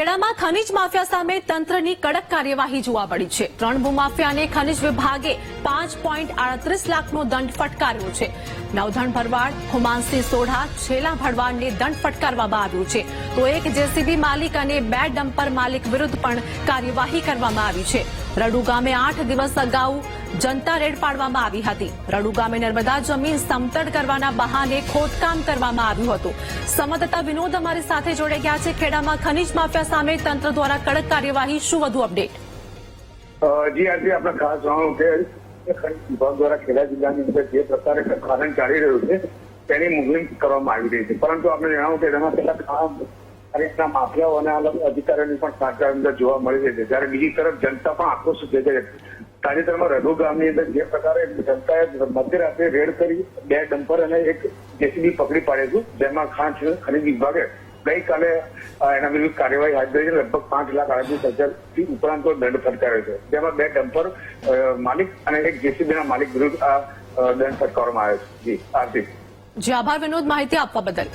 ખેડામાં ખનીજ માફિયા સામે તંત્રની કડક કાર્યવાહી જોવા મળી છે. ત્રણ ભૂમાફિયાને ખનીજ વિભાગે પાંચ પોઈન્ટ આડત્રીસ લાખનો દંડ ફટકાર્યો છે. નવધણ ભરવાડ હુમાનસિંહ સોઢા છેલ્લા ભરવાડને દંડ ફટકારવામાં આવ્યો છે. તો એક જેસીબી માલિક અને બે ડમ્પર માલિક વિરુદ્ધ પણ કાર્યવાહી કરવામાં આવી છે. રડુ ગામે આઠ દિવસ અગાઉ જનતા રેડ પાડવામાં આવી હતી. રડુ ગામે નર્મદા જમીન સમતળ કરવાના બહાને ખોદકામ કરવામાં આવ્યું હતું. સમતતા વિનોદ અમારી સાથે જોડાઈ ગયા છે. ખેડામાં ખનીજ માફિયા સામે તંત્ર દ્વારા કડક કાર્યવાહી. શું વધુ અપડેટ? જી, આજે આપણે ખાસ જાણવું કે ખનિજ વિભાગ દ્વારા ખેડા જિલ્લાની અંદર જે પ્રકારે ખારણ ચાલી રહ્યું છે, તેની મુહિમ કરવામાં આવી રહી છે. પરંતુ આપણે જણાવું કે તેમાં કેટલાક આ આ માફિયાઓ અને આ અધિકારીઓની પણ સાચા અંદર જોવા મળી રહી છે. જ્યારે બીજી તરફ જનતા પણ આક્રોશ છે. તાજેતરમાં રઘુ ગામની અંદર જે પ્રકારે જનતાએ મધ્યરાત્રે રેડ કરી બે ડમ્પર અને એક જેસીબી પકડી પાડ્યું હતું જેમાં ખાંચ ખનિજ વિભાગે ગઈકાલે એના વિરુદ્ધ કાર્યવાહી હાથ ધરી લગભગ પાંચ લાખ આડત્રીસ હજારથી ઉપરાંત દંડ ફટકાર્યો છે. જેમાં બે ડમ્પર માલિક અને એક જેસીબીના માલિક વિરુદ્ધ આ દંડ ફટકારવામાં આવ્યો છે. જી, આરતી. જી, આભાર વિનોદ માહિતી આપવા બદલ.